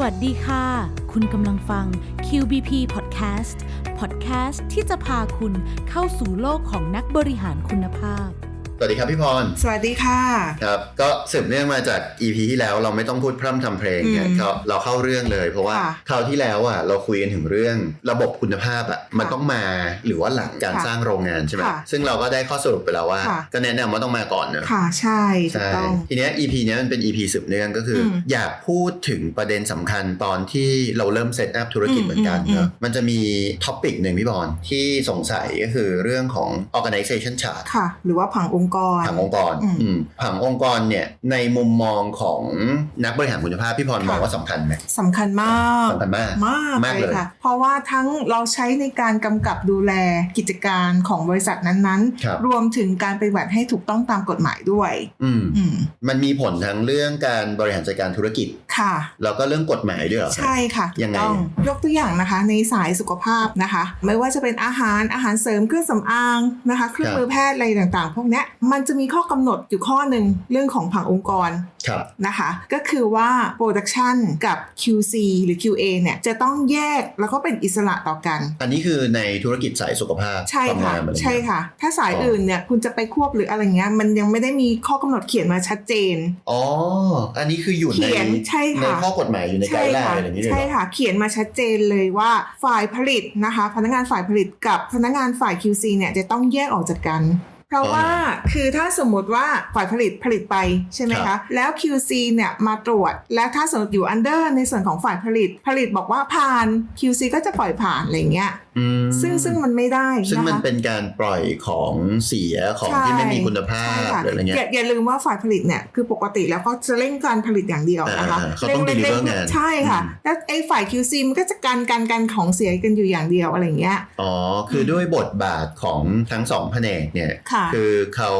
วัสดีค่ะ คุณกำลังฟัง QBP Podcast Podcast ที่จะพาคุณเข้าสู่โลกของนักบริหารคุณภาพ สวัสดีครับพี่พร สวัสดีค่ะ ครับ ก็สืบเนื่องมาจาก EP ที่แล้วเราไม่ต้องพูดพร่ำทำเพลงเนี่ยอืมก็เราเข้าเรื่องเลย เพราะว่าค่ะคราวที่แล้วอะเราคุยกันถึงเรื่องระบบคุณภาพอะมันค่ะต้องมาหรือว่าหลังการค่ะสร้างโรงงานใช่ไหมค่ะซึ่งเราก็ได้ข้อสรุปไปแล้วว่าค่ะก็แนะนำว่าต้องมาก่อนเนอะค่ะใช่ถูกใช่ต้องทีเนี้ย EP เนี้ยมันเป็น EP สืบเนื่องก็คืออมอยากพูดถึงประเด็นสำคัญตอนที่เราเริ่มเซตอัพธุรกิจอืมเหมือนกันอืมเนอะมันจะมีท็อปิกหนึ่งพี่บอลที่สงสัยก็คือเรื่องของ organization chart ค่ะ หรือว่าผังองค์กรผังองค์กรอืมอืมผังองค์กรเนี่ยในมุมมองของนักบริหารคุณภาพพี่พรค่ะมองว่าสำคัญไหมสำคัญมากสำคัญมากมากมากเลเลยยค่ะเพราะว่าทั้งเราใช้ในการกำกับดูแลกิจการของบริษัทนั้นครับๆรวมถึงการปฏิบัติให้ถูกต้องตามกฎหมายด้วยอืมอืมมันมีผลทั้งเรื่องการบริหารจัดการธุรกิจค่ะแล้วก็เรื่องกฎหมายด้วยเหรอครับใช่ค่ะยังไงถูกต้องยกตัวอย่างนะคะ ในสายสุขภาพนะคะ ไม่ว่าจะเป็นอาหารอาหารเสริมเครื่องสำอางนะคะ เครื่องมือแพทย์อะไรต่างๆ พวกเนี้ยมันจะมีข้อกำหนดอยู่ข้อหนึ่งเรื่องของผังองค์กรครับนะคะ ก็คือว่า Production กับ QC หรือ QA เนี่ยจะต้องแยกแล้วก็เป็นอิสระต่อกัน อันนี้คือในธุรกิจสายสุขภาพใช่ความค่ะงามอะไรใช่เงี้ยค่ะ ถ้าสายอ๋ออื่อื่นเนี่ยคุณจะไปควบหรืออะไรเงี้ยมันยังไม่ได้มีข้อกำหนดเขียนมาชัดเจนอ๋ออันนี้คืออยู่ในเขียนใช่ค่ะในข้อกฎหมายอยู่ในไกใช่ด์ไลค่ะน์อะไรอย่างนี้เลยเหรใช่อค่ะเขียนมาชัดเจนเลยว่าฝ่ายผลิตนะคะ พนักงานฝ่ายผลิตกับพนักงานฝ่าย QC เนี่ยจะต้องแยกออกจากกัน เพราะว่าคือถ้าสมมติว่าฝ่ายผลิตผลิตไปใช่ไหมครัคะบแล้ว QC เนี่ยมาตรวจ แล้วถ้าสมมติอยู่ under ในส่วนของฝ่ายผลิตผลิตบอกว่าผ่าน QC ก็จะปล่อยผ่านอะไรเงี้ยอืม ซึ่งซึ่งมันไม่ได้ซึ่งนะคะมันเป็นการปล่อยของเสียของใช่ที่ไม่มีคุณภาใช่พค่ะหรืออะไรเงี้อย่ายอย่าลืมว่าฝ่ายผลิตเนี่ยคือปกติแล้วก็จะเร่งการผลิตอย่างเดียวนะคะอ่าเขาต้องร่ deliver ร่งานใช่ค่ะอืมแล้วไอ้ฝ่าย QC มันก็จะการการการของเสียกันอยู่อย่างเดียวอะไรอย่างเงี้ยอ๋อคือด้วยบทบาทของทั้งสองแผนกเนี่ยค่ะคือเขา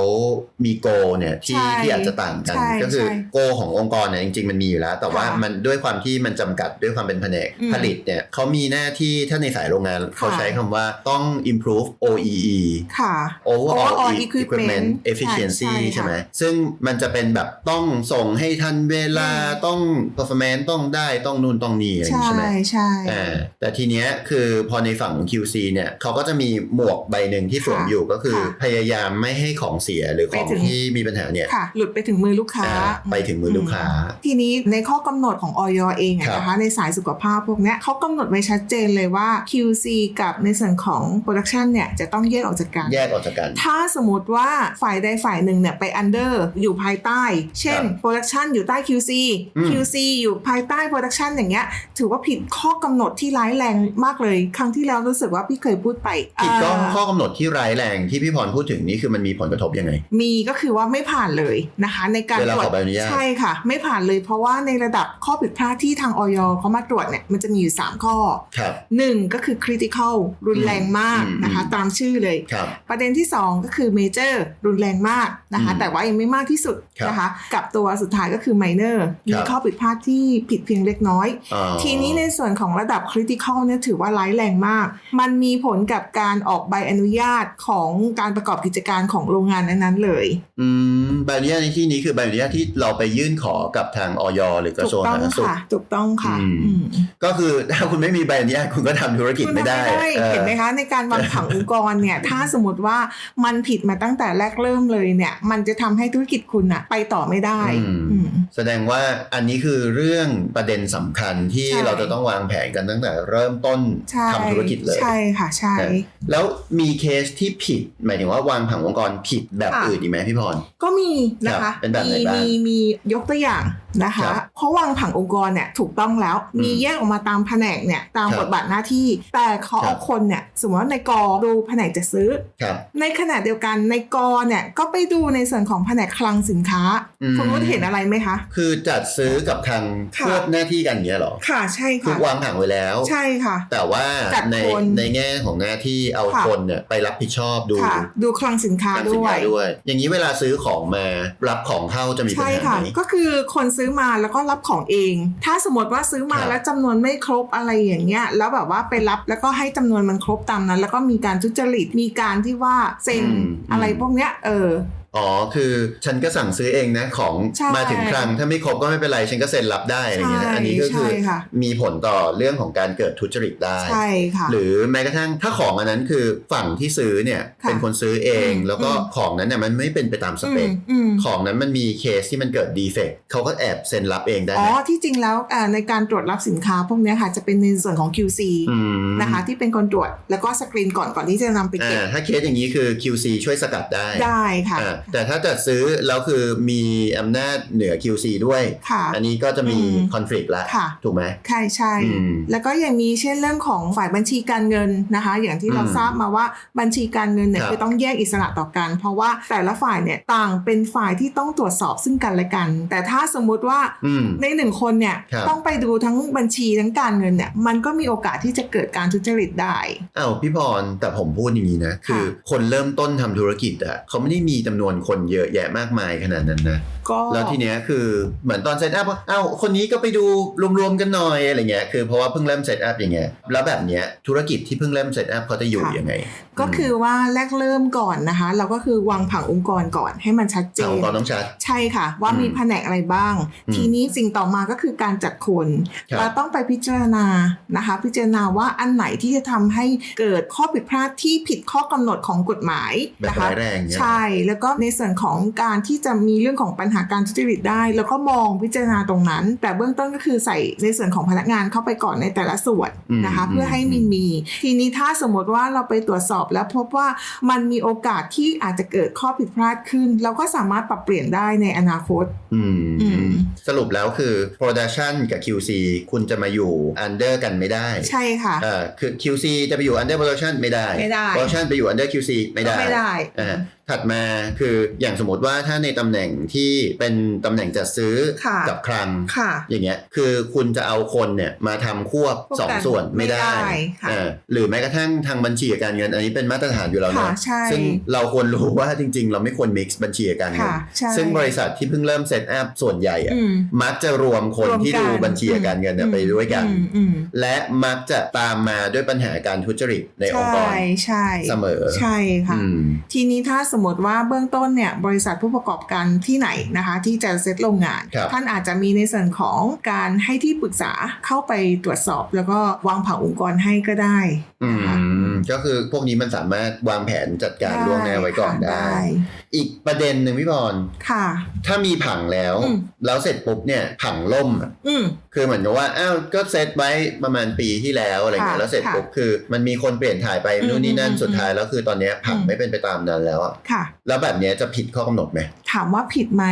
มีโกเนี่ยที่ใช่ที่อาจจะต่างกันใช่ก็คือใช่โกขององค์กรเนี่ยจริงๆมันมีอยู่แล้ว แต่ว่าค่ะมันด้วยความที่มันจำกัดด้วยความเป็นแผนกอืมผลิตเนี่ยเขามีหน้าที่ถ้าในสายโรงงานค่ะเขาใช้คำว่าต้อง improve OEE ค่ะ overall Overall equipment equipment efficiency ใช่ใช่ใช่ไหมซึ่งมันจะเป็นแบบต้องส่งให้ทันเวลาอืมต้อง performance ต้องได้ต้องนู่นต้องนี่อะไรอย่างใช่งี้ใช่ไหมใช่อ่าแต่ทีเนี้ยคือพอในฝั่งของ QC เนี่ยเขาก็จะมีหมวกใบหนึ่งที่สวมค่ะอยู่ก็คือค่ะพยายามไม่ให้ของเสียหรือของไปถึงที่มีปัญหาเนี่ยค่ะหลุดไปถึงมือลูกค้าอ่าไปถึงมือลูกค้า ทีนี้ในข้อกำหนดของออยเองอะครับนะคะในสายสุขภาพพวกเนี้ยเขากำหนดไว้ชัดเจนเลยว่า QC กับในส่วนของ Production เนี่ยจะต้องแยกออกจากกัน แยกออกจากกัน ถ้าสมมติว่าฝ่ายใดฝ่ายหนึ่งเนี่ยไป under อยู่ภายใต้ เช่นครับ production อยู่ใต้ QC อืม QC อยู่ภายใต้ production อย่างเงี้ยถือว่าผิดข้อกำหนดที่ร้ายแรงมากเลย ครั้งที่แล้วรู้สึกว่าพี่เคยพูดไปผิดก็เอ่อข้อกำหนดที่ร้ายแรงที่พี่พรพูดถึงนี่คือมันมีผลกระทบยังไง มีก็คือว่าไม่ผ่านเลยนะคะ ในการเวลาตรวขจอใบอนุญาตใช่ค่ะ ไม่ผ่านเลยเพราะว่าในระดับข้อผิดพลาดที่ทางออยเขามาตรวจเนี่ยมันจะมีอยู่ 3 ข้อครับ1ก็คือ critical รุนแรงมากอืมนะคะอืมตามชื่อเลยครับประเด็นที่ 2 ก็คือ major รุนแรงมากนะคะอืมแต่ว่ายังไม่มากที่สุดครับนะคะกับตัวสุดท้ายก็คือ minor มีครับข้อผิดพลาดที่ผิดเพียงเล็กน้อยอ๋อทีนี้ในส่วนของระดับ critical เนี่ยถือว่าร้ายแรงมาก มันมีผลกับการออกใบอนุญาตของการประกอบกิจการของโรงงานนั้นๆเลยอืมใบอนุญาตในที่นี้คือใบอนุญาตที่เราไปยื่นขอกับทางออยหรือกระถูทรวกงต้อสางธารณสุขค่ะถูกต้องค่ะอืมอืมก็คือถ้าคุณไม่มีใบอนุญาตคุณก็ทำธุรกิจคุณไม่ทำได้ไม่ได้ออเห็นไหมคะ ในการวางผังองค์กรเนี่ยถ้าสมมติว่ามันผิดมาตั้งแต่แรกเริ่มเลยเนี่ย มันจะทำให้ธุรกิจคุณอะไปต่อไม่ได้อืมอืมแสดงว่าอันนี้คือเรื่องประเด็นสำคัญที่ใช่เราจะต้องวางแผนกันตั้งแต่เริ่มต้นใช่ทำธุรกิจเลย ใช่ค่ะใช่นะแล้วมีเคสที่ผิด หมายถึงว่าวางผังองค์กรผิดแบบค่ะอื่นอีกไหมพี่พรก็มีนะครัคะบเป็นแบบไหนมีบ้างมีมียกตัวอย่าง นะคะครับเพราะวางผังองค์กรเนี่ยถูกต้องแล้วอืมมีแยกออกมาตามแผนกเนี่ยตามครับบทบาทหน้าที่ แต่เขาครัเอาบคนเนี่ยสมมติว่าในกอดูแผนกจะซื้อครับในขณะเดียวกันในกอเนี่ยก็ไปดูในส่วนของแผนกคลังสินค้าอืมคุณวุฒิเห็นอะไรไหมคะ คือจัดซื้อกับทางค่ะควบหน้าที่กันอย่างเงี้ยเหรอค่ะใช่คือค่ะวางผังไว้แล้ว ใช่ค่ะ แต่ว่าจัดในคนในแง่ของหน้าที่เอาค่ะคนเนี่ยไปรับผิดชอบดูค่ะดูคลังสินค้าการสินด้วค้ายด้วย อย่างนี้เวลาซื้อของมารับของเข้าจะมีปัญใช่หาค่ะไหมก็คือคนซื้อมาแล้วก็รับของเอง ถ้าสมมติว่าซื้อมาครับแล้วจำนวนไม่ครบอะไรอย่างเงี้ยแล้วแบบว่าไปรับแล้วก็ให้จำนวนมันครบตามนั้น แล้วก็มีการทุจริตมีการที่ว่าเซ็นอืมอะไรพวกเนี้ยเออ อ๋อคือฉันก็สั่งซื้อเองนะของใช่มาถึงครั้งถ้าไม่ครบก็ไม่เป็นไรฉันก็เซ็นรับได้อะไรอย่างเงี้ยนะใช่อันนี้ก็คือใช่ค่ะมีผลต่อเรื่องของการเกิดทุจริตได้ใช่ค่ะหรือแม้กระทั่งถ้าของอันนั้นคือฝั่งที่ซื้อเนี่ยค่ะเป็นคนซื้อเองอืมแล้วก็อืมของนั้นเนี่ยมันไม่เป็นไปตามสอืเปมคอืมของนั้นมันมีเคสที่มันเกิดดีเฟกเขาก็แอบเซ็นรับเองได้อ๋ไหอมที่จริงแล้วอ่าในการตรวจรับสินค้าพวกเนี้ยค่ะจะเป็นในส่วนของ QC มนะคะที่เป็นคนตรวจแล้วก็สกรีนก่อนก่อนที่จะนำไปเก็บอ่าถ้าเคสอย่างนี้คือ QC ช่วยสกัดได้ได้ค่ะอ่าแต่ถ้าจัดซื้อแล้วคือมีอำนาจเหนือ QC ด้วย ค่ะ อันนี้ก็จะมีอืมคอน FLICT ละค่ะ ถูกไหม ใช่ใช่ อืมแล้วก็ยังมีเช่นเรื่องของฝ่ายบัญชีการเงินนะคะ อย่างที่เราอืมทราบมาว่าบัญชีการเงินเนี่ยครับคือต้องแยกอิสระต่อกัน เพราะว่าแต่ละฝ่ายเนี่ยต่างเป็นฝ่ายที่ต้องตรวจสอบซึ่งกันและกัน แต่ถ้าสมมุติว่าอืมในหนึ่งคนเนี่ยครับ ต้องไปดูทั้งบัญชีทั้งการเงินเนี่ยมันก็มีโอกาสที่จะเกิดการทุจริตได้ อ้าวพี่พรแต่ผมพูดอย่างนี้นะ คือคนเริ่มต้นทำธุรกิจอะเขาไม่ได้มีจำนวนคนเยอะแยะมากมายขนาดนั้นนะก็แล้วทีเนี้ยคือเหมือนตอนเซตอัพว่าอ้าวคนนี้ก็ไปดูรวมๆกันหน่อยอะไรเงี้ยคือเพราะว่าเพิ่งเริ่มเซตอัพอย่างเงี้ยแล้วแบบเนี้ยธุรกิจที่เพิ่งเริ่มเซตอัพเขาจะอยู่ยังไง ก็คือว่าแรกเริ่มก่อนนะคะ เราก็คือวางผังองค์กรก่อนให้มันชัดเจเอานองค์กรต้องชัดใช่ค่ะ ว่าอืมมีแผนกอะไรบ้างอืมทีนี้สิ่งต่อมาก็คือการจัดคนครับเราต้องไปพิจารณานะคะ พิจารณาว่าอันไหนที่จะทำให้เกิดข้อผิดพลาดที่ผิดข้อกำหนดของกฎหมายแบบนะคะร้ายแรงเนี่ยใช่แล้วก็ในส่วนของการที่จะมีเรื่องของปัญหาการทุจริตได้ แล้วก็มองพิจารณาตรงนั้น แต่เบื้องต้นก็คือใส่ในส่วนของพนักงานเข้าไปก่อนในแต่ละส่วนนะคะอืมเพื่อให้มันมี ทีนี้ถ้าสมมติว่าเราไปตรวจสอบแล้วพบว่ามันมีโอกาสที่อาจจะเกิดข้อผิดพลาดขึ้น เราก็สามารถปรับเปลี่ยนได้ในอนาคตอืมอืมสรุปแล้วคือ Production กับ QC คุณจะมาอยู่ under กันไม่ได้ ใช่ค่ะอ่าคือ QC จะไปอยู่ under Production ไม่ได้ไม่ได้ Production ไปอยู่ under QC ไม่ได้ไม่ได้อ่า ถัดมาคืออย่างสมมติว่าถ้าในตำแหน่งที่เป็นตำแหน่งจัดซื้อค่ะกับคลังค่ะอย่างเงี้ยคือคุณจะเอาคนเนี่ยมาทำควบควบสองกันส่วนไม่ได้ไม่ได้ค่ะอ่าหรือแม้กระทั่งทางบัญชีกับการเงิน อันนี้เป็นมาตรฐานอยู่แล้วค่ะนะใช่ซึ่งเราควรรู้ว่าจริง ๆ เราไม่ควร mix บัญชีกับการเงินค่ะใช่ซึ่งบริษัทที่เพิ่งเริ่มเซตอัพส่วนใหญ่อะอืมมักจะรวมคนรวมที่ดูกันบัญชีกับการเงินเนี่ยไปด้วยกันอืมอืมและมักจะตามมาด้วยปัญหาการทุจริตในองค์กรใช่ใช่เสมอใช่ค่ะอืมทีนี้ถ้าสมมติว่าเบื้องต้นเนี่ยบริษัทผู้ประกอบการที่ไหนนะคะ ที่จะเซตโรงงานครับท่านอาจจะมีในส่วนของการให้ที่ปรึกษาเข้าไปตรวจสอบ แล้วก็วางผังองค์กรให้ก็ได้อืนะคะม ก็คือพวกนี้มันสามารถวางแผนจัดการล่วงหน้าไว้ก่อนค่ะได้ อีกประเด็นหนึ่งพี่บอลค่ะ ถ้ามีผังแล้วอืมแล้วเสร็จปุ๊บเนี่ยผังล่มอะอืมคือเหมือนกับว่าอ้าวก็เซตไว้ประมาณปีที่แล้วอะไรเงี้ยค่ะแล้วเสร็จค่ะปุ๊บคือ มันมีคนเปลี่ยนถ่ายไปอืมนู่นนี่นั่นอืมสุดท้ายแล้วคือตอนเนี้ยผังอืมไม่เป็นไปตามนั้นแล้วอะค่ะ แล้วแบบเนี้ยจะผิดข้อกำหนดไหมถามว่าผิดไหม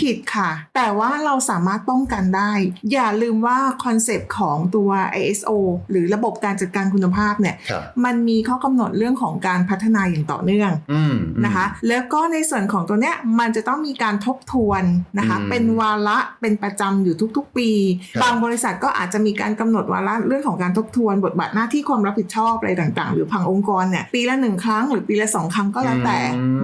ผิดค่ะ แต่ว่าเราสามารถป้องกันได้ อย่าลืมว่าคอนเซปต์ของตัว ISO หรือระบบการจัดการคุณภาพเนี่ยครับมันมีข้อกำหนดเรื่องของการพัฒนาอย่างต่อเนื่องอืมนะคะ แล้วก็ในส่วนของตัวเนี้ยมันจะต้องมีการทบทวนนะคะอืมเป็นวาระเป็นประจำอยู่ทุกๆ ปีครับบางบริษัทก็อาจจะมีการกำหนดวาระเรื่องของการทบทวน บทบาทหน้าที่ความรับผิดชอบอะไรต่างๆ หรือผังองค์กรเนี่ยปีละหนึ่งครั้งหรือปีละสองครั้งก็แล้วแต่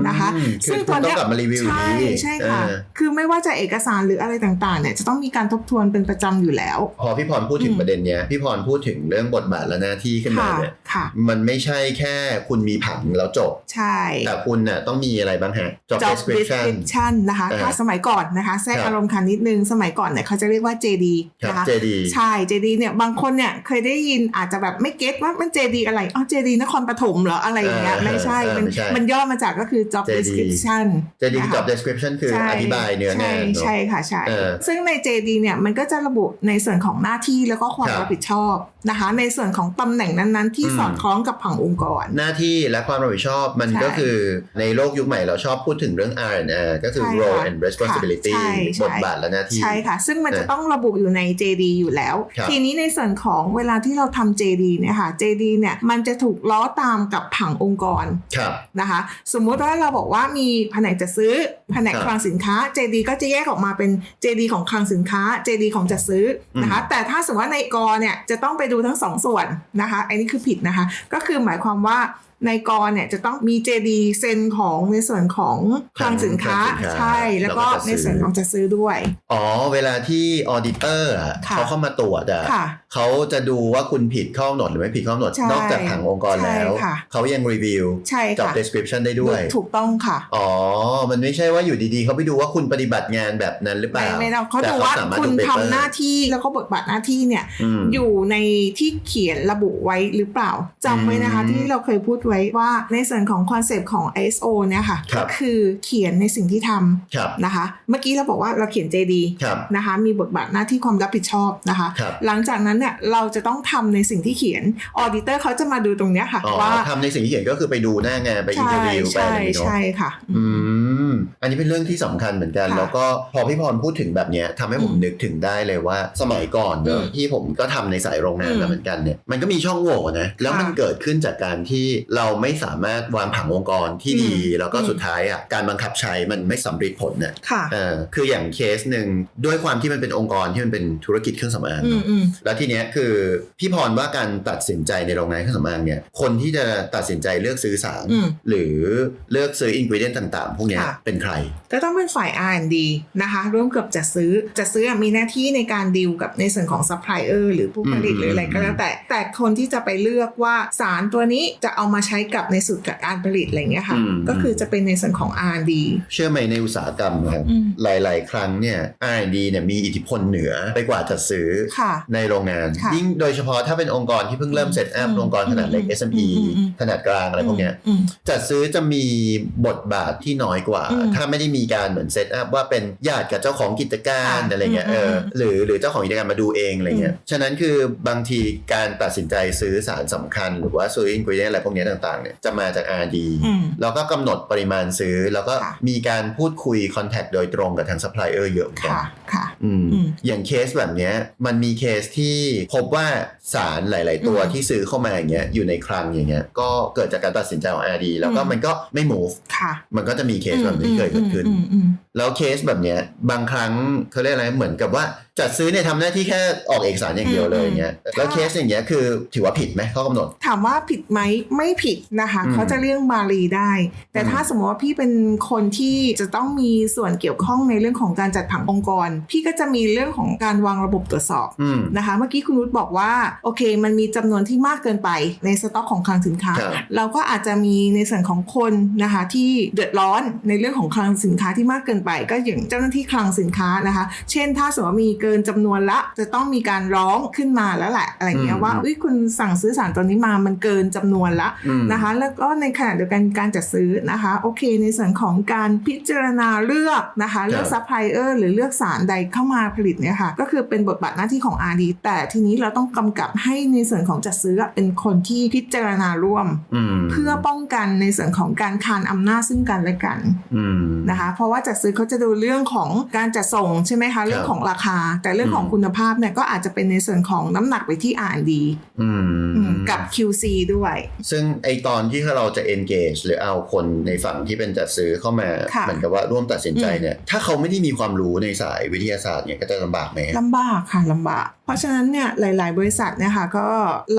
นะคะอืมคือคุณต้องกลับมารีวิวอยู่ใช่ดีใช่ค่ะเออคือไม่ว่าจะเอกสารหรืออะไรต่างๆเนี่ยจะต้องมีการทบทวนเป็นประจำอยู่แล้ว พอพี่พรพูดถึงอืมประเด็นเนี้ยพี่พรพูดถึงเรื่องบทบาทและหน้าที่ขึ้นมาค่ะเนี่ยค่ะมันไม่ใช่แค่คุณมีผังแล้วจบ ใช่ แต่คุณน่ะต้องมีอะไรบ้างฮะ job job description description นะคะอ่าถ้าสมัยก่อนนะคะแทรกครับอารมณ์คันนิดนึง สมัยก่อนเนี่ยเขาจะเรียกว่า JD ครับนะคะ JD ใช่ JD เนี่ยบางคนเนี่ยเคยได้ยินอาจจะแบบไม่เก็ตว่ามัน JD อะไร อ๋อ JD นครปฐมเหรออะไรอย่างเงี้ยเออไม่ใช่เออมันไม่ใช่มันย่อมาจากก็คือ job JD description JD นะคะ job description คือใช่อธิบายเนื้องานใช่เนอะใช่ค่ะใช่เออซึ่งใน JD เนี่ยมันก็จะระบุในส่วนของหน้าที่แล้วก็ความครับรับผิดชอบนะคะ ในส่วนของตำแหน่งนั้นๆ ที่อืมสอดคล้องกับผังองค์กร หน้าที่และความรับผิดชอบมันใช่ก็คือในโลกยุคใหม่เราชอบพูดถึงเรื่อง R&R ก็คือใช่ค่ะ role and responsibility ค่ะใช่ใช่บทบาทและหน้าที่ ใช่ค่ะ ซึ่งมันเออจะต้องระบุอยู่ใน JD อยู่แล้วครับทีนี้ในส่วนของเวลาที่เราทำ JD เนี่ยค่ะ JD เนี่ยมันจะถูกล้อตามกับผังองค์กรครับนะคะ สมมุติว่าเราบอกว่ามีแผนกจะซื้อ แผนกครับคลังสินค้า JD ก็จะแยกออกมาเป็น JD ของคลังสินค้า JD ของจัดซื้ออมนะคะ แต่ถ้าสมมติว่าในกอเนี่ยจะต้องไปดูทั้งสองส่วนนะคะ อันนี้คือผิดนะคะ ก็คือหมายความว่าในกรเนี่ยจะต้องมี JD เซ็นของในส่วนของคลังสินค้าคลังสินค้าใช่ แล้วก็แล้วก็จะซื้อในส่วนของจะซื้อด้วย อ๋อ เวลาที่ออดิเตอร์อะค่ะเขาเข้ามาตรวจอะค่ะเขาจะดูว่าคุณผิดข้อกำหนดหรือไม่ผิดข้อกำหนดใช่นอกจากผังองค์กรแล้วใช่ค่ะเขายังรีวิวใช่จับค่ะ description ได้ด้วย ถูกต้องค่ะ อ๋อ มันไม่ใช่ว่าอยู่ดีๆ เขาไปดูว่าคุณปฏิบัติงานแบบนั้นหรือเปไม่ล่า ไม่เราเขาแต่ดูว่าสมรถคุณดูทำ paper หน้าที่แล้วก็บทบาทหน้าที่เนี่ยมอยู่ในที่เขียนระบุไว้หรือเปล่าจำไว้นะคะอืมที่เราเคยพูดไว้ว่าในส่วนของคอนเซปต์ของ ISO เนี่ยค่ะครัก็บคือเขียนในสิ่งที่ทครับำนะคะ เมื่อกี้เราบอกว่าเราเขียน JD ครับนะคะมีบทบาทหน้าที่ความรับผิดชอบนะคะครับหลังจากนั้นเนี่ยเราจะต้องทำในสิ่งที่เขียนออดิเตอร์เขาจะมาดูตรงเนี้ยค่ะอ๋อว่าทำในสิ่งที่เขียนก็คือไปดูหน้างานไปอินเทอร์วิวไปใช่อะไรอย่างนี้เนาะใช่ค่ะอืม อันนี้เป็นเรื่องที่สำคัญเหมือนกันค่ะแล้วก็พอพี่พรพูดถึงแบบเนี้ยทำให้ผมอืมนึกถึงได้เลยว่าสมัยก่อนเนอะอืมที่ผมก็ทำในสายโรงงานอืมมาเหมือนกันเนี่ยมันก็มีช่องโหว่นะแล้วมันค่ะเกิดขึ้นจากการที่เราไม่สามารถวางผังองค์กรที่ดีอืมแล้วก็อืมสุดท้ายอะการบังคับใช้มันไม่สำเร็จผลเนี่ยค่ะเออคืออย่างเคสหนึ่งด้วยความที่มันเป็นองค์กรที่มันเป็นธุรกิจเครื่องสำอางอืมเนอะอืมแล้วทีเนี้ยคือพี่พรว่าการตัดสินใจในโรงงานเครื่องสำอางเนี่ยคนที่จะตัดสินใจเลือกซื้อสารอืมหรือเลือกซื้ออินก e เดียนต่าง ๆ พวกเนี้ยค่ะเป็นใคร ก็ต้องเป็นฝ่าย R&D นะคะร่วมกับจัดซื้อจัดซื้ออะมีหน้าที่ในการดีลกับในส่วนของซัพพลายเออร์หรือผู้ผลิตอืมหรืออะไรก็แล้วแต่ แต่คนที่จะไปเลือกว่าสารตัวนี้จะเอามาใช้กับในสูตรการผลิตอะไรเงี้ยค่ะอืมก็คือจะเป็นในส่วนของ R&D เชื่อไหมในอุตสาหกรรมครับอืมหลาย ๆ ครั้งเนี่ย R&D เนี่ยมีอิทธิพลเหนือไปกว่าจัดซื้อค่ะในโรงงานค่ะยิ่งโดยเฉพาะถ้าเป็นองค์กรที่เพิ่งเริ่มเซตอัพอืมองค์กรขนาดเล็กอืม SME อืมอืมขนาดกลางอะไรพวกเนี้ยอืมจัดซื้อจะมีบทบาทที่น้อยกว่าอืมถ้าไม่ได้มีการเหมือนเซตอัพว่าเป็นญาติกับเจ้าของกิจการค่ะอะไรเงี้ยอืมเอออมหรือหรือเจ้าของกิจการมาดูเองอะไรเงี้ยฉะนั้นคือบางทีการตัดสินใจซื้อสารสำคัญ หรือว่าซื้ออินก e เดียนอะไรพวกเนี้ยต่างๆเนี่ยจะมาจาก R&D อืมแล้วก็กำหนดปริมาณซื้อ แล้วก็ค่ะมีการพูดคุยคอนแทคโดยตรงกับทางซัพพลายเออร์เยอะเหมือนกันค่ะค่ะอืมอืมอย่างเคสแบบเนี้ยมันมีเคสที่พบว่าสารหลาย ๆ ตัวอืมที่ซื้อเข้ามาอย่างเงี้ยอยู่ในคลังอย่างเงี้ยก็เกิดจากการตัดสินใจของ RD แล้วก็อืมมันก็ไม่ move ค่ะมันก็จะมีเคสแบบนี้เคยเกิดขึ้นอืมอืมอืมแล้วเคสแบบเนี้ย บางครั้งเขาเรียกอะไรเหมือนกับว่า จัดซื้อเนี่ยทำหน้าที่แค่ออกเอกสารอย่างเดียวเลยอย่างเงี้ยอืมแล้วเคสอย่างเงี้ยคือถือว่าผิดไหมข้อกำหนด ถามว่าผิดไหมไม่ผิดนะคะอืมเขาจะเลี่ยงบาลีได้ แต่อืมถ้าสมมติว่าพี่เป็นคนที่จะต้องมีส่วนเกี่ยวข้องในเรื่องของการจัดผังองค์กร พี่ก็จะมีเรื่องของการวางระบบตรวจสอบอืมนะคะ เมื่อกี้คุณนุชบอกว่าโอเค มันมีจำนวนที่มากเกินไปในสต็อกของคลังสินค้าครับเราก็อาจจะมีในส่วนของคนนะคะที่เดือดร้อนในเรื่องของคลังสินค้าที่มากเกินไป ก็อย่างเจ้าหน้าที่คลังสินค้านะคะ เช่น ถ้าสมมติว่ามีเกินจำนวนละ จะต้องมีการร้องขึ้นมาแล้วแหละอะไรเงี้อืยมว่าอุ้ยคุณสั่งซื้อสารตัวนี้มามันเกินจำนวนละอืมนะคะ แล้วก็ในขณะเดียวกันการจัดซื้อนะคะโอเค ในส่วนของการพิจารณาเลือกนะคะเลือกซัพพลายเออร์หรือเลือกสารใดเข้ามาผลิตเนี่ยค่ะก็คือเป็นบทบาทหน้าที่ของ RD แต่ทีนี้เราต้องกำกับให้ในส่วนของจัดซื้อเป็นคนที่พิจารณาร่วมอืมเพื่อป้องกันในส่วนของการคานอำนาจซึ่งกันและกันอืมนะคะ เพราะว่าจัดซื้อเขาจะดูเรื่องของการจัดส่งใช่ไหมคะเรื่องของราคาแต่เรื่องของอืมคุณภาพเนี่ยก็อาจจะเป็นในส่วนของน้ำหนักไปที่ R&D อืมอืมกับ QC ด้วย ซึ่งไอตอนที่เราจะ engage หรือเอาคนในฝั่งที่เป็นจัดซื้อเข้ามาค่ะเหมือนกับว่าร่วมตัดสินใจอืมเนี่ย ถ้าเขาไม่ได้มีความรู้ในสายวิทยาศาสตร์เนี่ยก็จะลำบากไหมลำบากค่ะลำบาก เพราะฉะนั้นเนี่ยหลาย ๆ บริษัทเนี่ยค่ะก็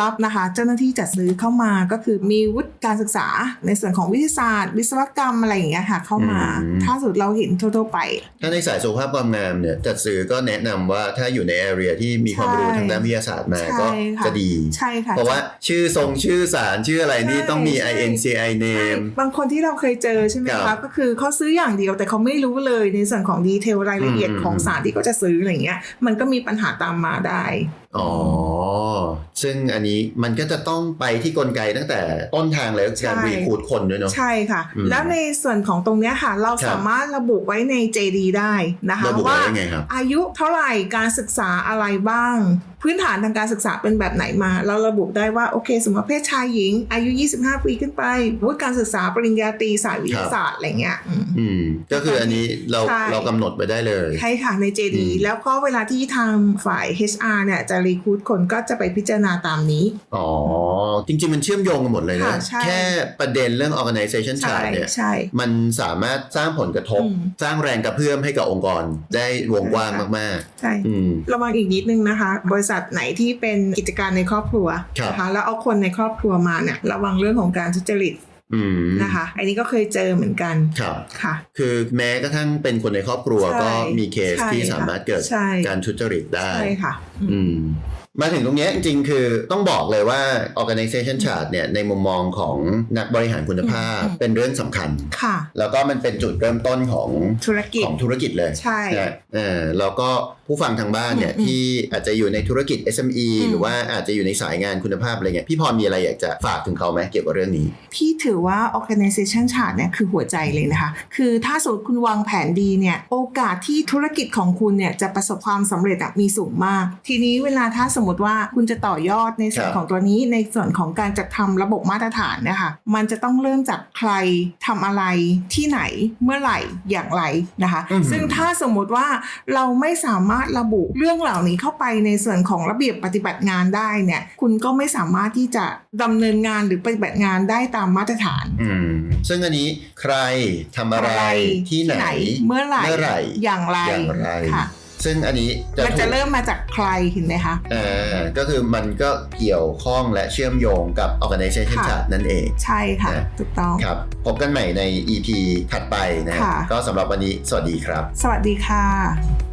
รับนะคะเจ้าหน้าที่จัดซื้อเข้ามาก็คือมีวุฒิการศึกษาในส่วนของวิทยาศาสตร์ วิศวกรรมอะไรอย่างเงี้ยค่ะเข้ามาอืมถ้าสุดเราเห็นทั่ว ๆ ไป ถ้าในสายสุขภาพความงามเนี่ยจัดซื้อก็แนะนำว่าถ้าอยู่ใน area ที่มีความรู้ใช่ทางด้านวิทยาศาสตร์มาใช่ก็ค่ะจะดีใช่ค่ะเพราะว่าชื่อทรงชื่อสารชื่ออะไรนี่ใช่ต้องมีใช่ INCI ใช่ name บางคนที่เราเคยเจอใช่ไหมครัคะบก็คือเขาซื้ออย่างเดียวแต่เขาไม่รู้เลยในส่วนของดีเทลรายละเอียดอืมของสารที่เขาจะซื้ออะไรเงี้ยมันก็มีปัญหาตามมาได้อ๋อ ซึ่งอันนี้มันก็จะต้องไปที่กลไกตั้งแต่ต้นทางเลยก็คือการใช่รีคูดคนด้วยเนาะใช่ค่ะอืมแล้วในส่วนของตรงเนี้ยค่ะ เราครับสามารถระบุไว้ใน JD ได้นะคะระบุไว้ว่าได้ไงครับอายุเท่าไหร่การศึกษาอะไรบ้าง พื้นฐานทางการศึกษาเป็นแบบไหนมา เราระบุได้ว่าโอเค สมมติว่าเพศชายหญิง อายุ 25 ปีขึ้นไปวุฒิการศึกษาปริญญาตรีสายวิทยาศาสตร์อะไรเงี้ยอืมอืมก็คืออันนี้เราใช่เรากำหนดไปได้เลย ใช่ค่ะใน JD อืมแล้วก็เวลาที่ทางฝ่าย HR เนี่ยจะรีคูดคนก็จะไปพิจารณาตามนี้ อ๋อ จริง ๆ มันเชื่อมโยงกันหมดเลยนะค่ะใช่แค่ประเด็นเรื่อง organization ใช่ chart เนี่ยใช่มันสามารถสร้างผลกระทบอืมสร้างแรงกระเพื่อมให้กับองค์กรได้วงกว้างมากใช่ๆอืมระวังอีกนิดนึงนะคะ บริษัทไหนที่เป็นกิจการในครอบครัวครับนะคะแล้วเอาคนในครอบครัวมาเนี่ยระวังเรื่องของการทุจริตอืมนะคะ อันนี้ก็เคยเจอเหมือนกันครับค่ะ คือแม้กระทั่งเป็นคนในครอบครัวใช่ก็มีเคสใช่ที่ค่ะสามารถเกิดใช่การทุจริตได้ใช่ค่ะ อืม มาถึงตรงเนี้ยจริงๆ คือต้องบอกเลยว่า organization chart เนี่ยในมุมมองของนักบริหารคุณภาพอืมเป็นเรื่องสำคัญ ค่ะ แล้วก็มันเป็นจุดเริ่มต้นของธุรกิจ ของธุรกิจเลยใช่นะเออแล้วก็ผู้ฟังทางบ้านเนี่ยอืมที่อาจจะอยู่ในธุรกิจ SME อืมหรือว่าอาจจะอยู่ในสายงานคุณภาพอะไรเงี้ยพี่พรมีอะไรอยากจะฝากถึงเขาไหมเกี่ยวกับเรื่องนี้ พี่ถือว่า organization chart เนี่ยคือหัวใจเลยนะคะ คือถ้าสมมติคุณวางแผนดีเนี่ยโอกาสที่ธุรกิจของคุณเนี่ยจะประสบความสำเร็จอะมีสูงมาก ทีนี้เวลาถ้าสมมติว่าคุณจะต่อยอดในส่วนครับของตัวนี้ในส่วนของการจัดทำระบบมาตรฐานเนะคะมันจะต้องเริ่มจากใครทำอะไรที่ไหนเมื่อไหร่อย่างไรนะคะอือหือซึ่งถ้าสมมุติว่าเราไม่สามารถระบุเรื่องเหล่านี้เข้าไปในส่วนของระเบียบปฏิบัติงานได้เนี่ยคุณก็ไม่สามารถที่จะดำเนินงานหรือปฏิบัติงานได้ตามมาตรฐานอืมซึ่งอันนี้ใครทำอะไรที่ไหนเมื่อไหร่เมื่อไหร่อย่างไรอย่างไรค่ะ ซึ่งอันนี้จะมันถูจะกเริ่มมาจากใครเห็นไหมคะอ่าก็คือมันก็เกี่ยวข้องและเชื่อมโยงกับ organization ค่ะ chart นั่นเอง ใช่ค่ะนะถูกต้องครับ พบกันใหม่ใน EP ถัดไปนะค่ะก็สำหรับวันนี้สวัสดีครับ สวัสดีค่ะ